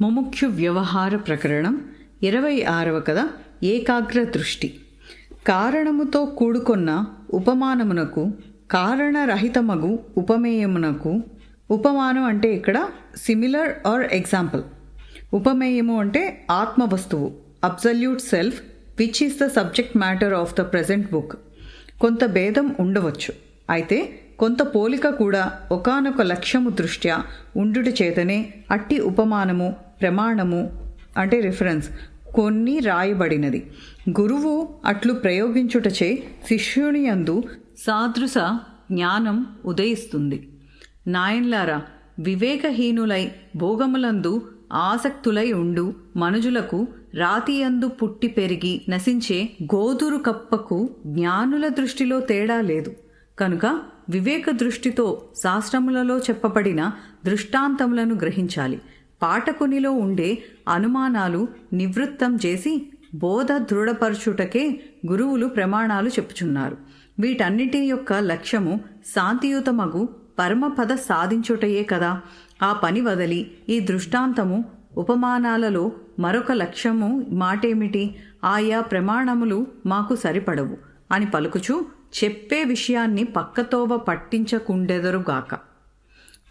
ముముఖ్య వ్యవహార ప్రకరణం ఇరవై ఆరవ కథ ఏకాగ్ర దృష్టి కారణముతో కూడుకున్న ఉపమానమునకు కారణరహితమగు ఉపమేయమునకు ఉపమానం అంటే ఇక్కడ సిమిలర్ ఆర్ ఎగ్జాంపుల్ ఉపమేయము అంటే ఆత్మవస్తువు absolute self which is the subject matter of the present book కొంత భేదం ఉండవచ్చు. అయితే కొంత పోలిక కూడా ఒకానొక లక్ష్యము దృష్ట్యా ఉండుట చేతనే అట్టి ఉపమానము ప్రమాణము అంటే రిఫరెన్స్ కొన్ని రాయబడినది. గురువు అట్లు ప్రయోగించుటచే శిష్యుని యందు సాదృశ జ్ఞానం ఉదయిస్తుంది. నాయన్లారా వివేకహీనులై భోగములందు ఆసక్తులై ఉండు మనుజులకు రాతియందు పుట్టి పెరిగి నశించే గోదురు కప్పకు జ్ఞానుల దృష్టిలో తేడా లేదు. కనుక వివేక దృష్టితో శాస్త్రములలో చెప్పబడిన దృష్టాంతములను గ్రహించాలి. పాఠకునిలో ఉండే అనుమానాలు నివృత్తం చేసి బోధ దృఢపరచుటకే గురువులు ప్రమాణాలు చెప్పుచున్నారు. వీటన్నిటి యొక్క లక్ష్యము శాంతియుతమగు పరమపద సాధించుటయే కదా. ఆ పని వదలి ఈ దృష్టాంతము ఉపమానాలలో మరొక లక్ష్యము మాటేమిటి? ఆయా ప్రమాణములు మాకు సరిపడవు. అని పలుకుచు చెప్పే విషయాన్ని పక్కతోవ పట్టించకుండెదరుగాక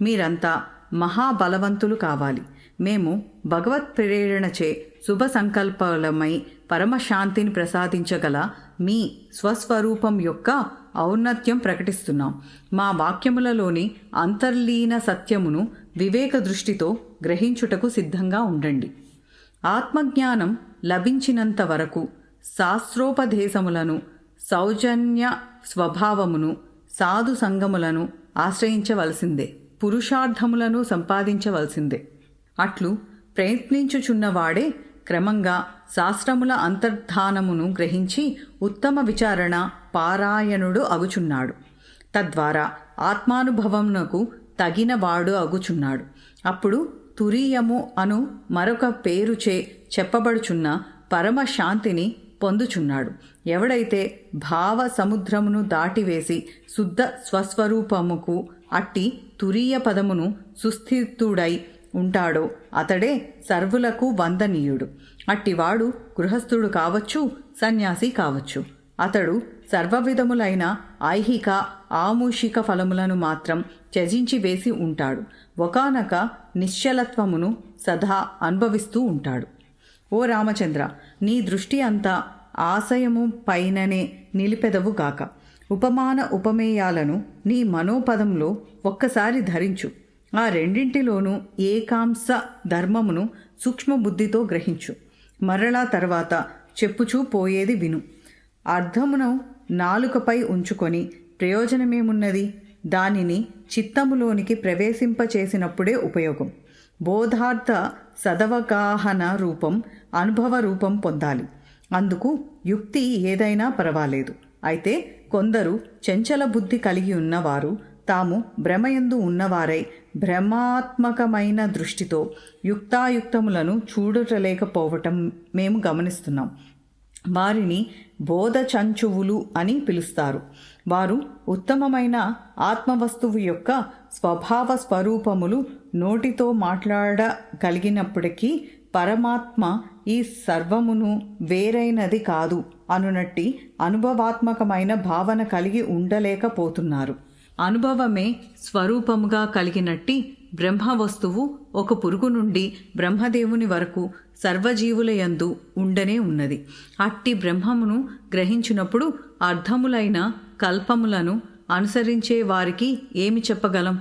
మీరంతా మహాబలవంతులు కావాలి. మేము భగవత్ ప్రేరణచే శుభ సంకల్పాలమై పరమశాంతిని ప్రసాదించగల మీ స్వస్వరూపం యొక్క ఔన్నత్యం ప్రకటిస్తున్నాం. మా వాక్యములలోని అంతర్లీన సత్యమును వివేక దృష్టితో గ్రహించుటకు సిద్ధంగా ఉండండి. ఆత్మజ్ఞానం లభించినంత వరకు శాస్త్రోపదేశములను సౌజన్య స్వభావమును సాధు సంగములను ఆశ్రయించవలసిందే. పురుషార్థములను సంపాదించవలసిందే. అట్లు ప్రయత్నించుచున్నవాడే క్రమంగా శాస్త్రముల అంతర్ధానమును గ్రహించి ఉత్తమ విచారణ పారాయణుడు అగుచున్నాడు. తద్వారా ఆత్మానుభవమునకు తగిన వాడు అగుచున్నాడు. అప్పుడు తురీయము అను మరొక పేరుచే చెప్పబడుచున్న పరమశాంతిని పొందుచున్నాడు. ఎవడైతే భావ సముద్రమును దాటివేసి శుద్ధ స్వస్వరూపముకు అట్టి తురీయ పదమును సుస్థితుడై ఉంటాడో అతడే సర్వులకు వందనీయుడు. అట్టివాడు గృహస్థుడు కావచ్చు సన్యాసి కావచ్చు. అతడు సర్వవిధములైన ఐహిక ఆమూషిక ఫలములను మాత్రం త్యజించి వేసి ఉంటాడు. ఒకనొక నిశ్చలత్వమును సదా అనుభవిస్తూ ఉంటాడు. ఓ రామచంద్ర నీ దృష్టి అంతా ఆశయము పైననే నిలిపెదవు గాక. ఉపమాన ఉపమేయాలను నీ మనోపదంలో ఒక్కసారి ధరించు. ఆ రెండింటిలోనూ ఏకాంశ ధర్మమును సూక్ష్మబుద్ధితో గ్రహించు. మరలా తర్వాత చెప్పుచూ పోయేది విను. అర్థమును నాలుకపై ఉంచుకొని ప్రయోజనమేమున్నది? దానిని చిత్తములోనికి ప్రవేశింపచేసినప్పుడే ఉపయోగం. బోధార్థ సదవగాహన రూపం అనుభవ రూపం పొందాలి. అందుకు యుక్తి ఏదైనా పర్వాలేదు. అయితే కొందరు చంచల బుద్ధి కలిగి ఉన్నవారు తాము భ్రమయందు ఉన్నవారై భ్రమాత్మకమైన దృష్టితో యుక్తాయుక్తములను చూడటలేకపోవటం మేము గమనిస్తున్నాం. వారిని బోధచంచువులు అని పిలుస్తారు. వారు ఉత్తమమైన ఆత్మవస్తువు యొక్క స్వభావ స్వరూపములు నోటితో మాట్లాడగలిగినప్పటికీ పరమాత్మ ఈ సర్వమును వేరైనది కాదు అనునట్టి అనుభవాత్మకమైన భావన కలిగి ఉండలేకపోతున్నారు. అనుభవమే స్వరూపముగా కలిగినట్టి బ్రహ్మ వస్తువు ఒక పురుగు నుండి బ్రహ్మదేవుని వరకు సర్వజీవుల యందు ఉండనే ఉన్నది. అట్టి బ్రహ్మమును గ్రహించినప్పుడు అర్థములైన కల్పములను అనుసరించే వారికి ఏమి చెప్పగలం?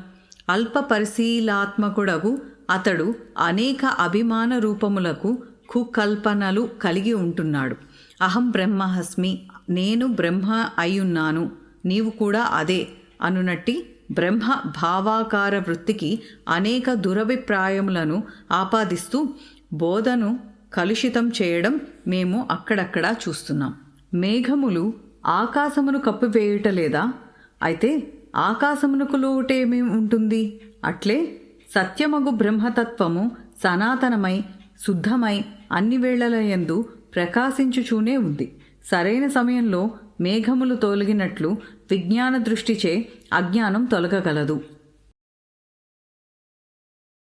అల్ప పరిశీలాత్మకుడగు అతడు అనేక అభిమాన రూపములకు కుకల్పనలు కలిగి ఉంటున్నాడు. అహం బ్రహ్మహస్మి నేను బ్రహ్మ అయ్యున్నాను నీవు కూడా అదే. అనునట్టి బ్రహ్మ భావాకార వృత్తికి అనేక దురభిప్రాయములను ఆపాదిస్తూ బోధను కలుషితం చేయడం మేము అక్కడక్కడా చూస్తున్నాం. మేఘములు ఆకాశమును కప్పివేయుటలేదా అయితే ఆకాశమునకు లోటేమీ ఉంటుంది? అట్లే సత్యమగు బ్రహ్మతత్వము సనాతనమై శుద్ధమై అన్ని వేళలయందు ప్రకాశించుచూనే ఉంది. సరైన సమయంలో మేఘములు తొలగినట్లు విజ్ఞాన దృష్టిచే అజ్ఞానం తొలగగలదు.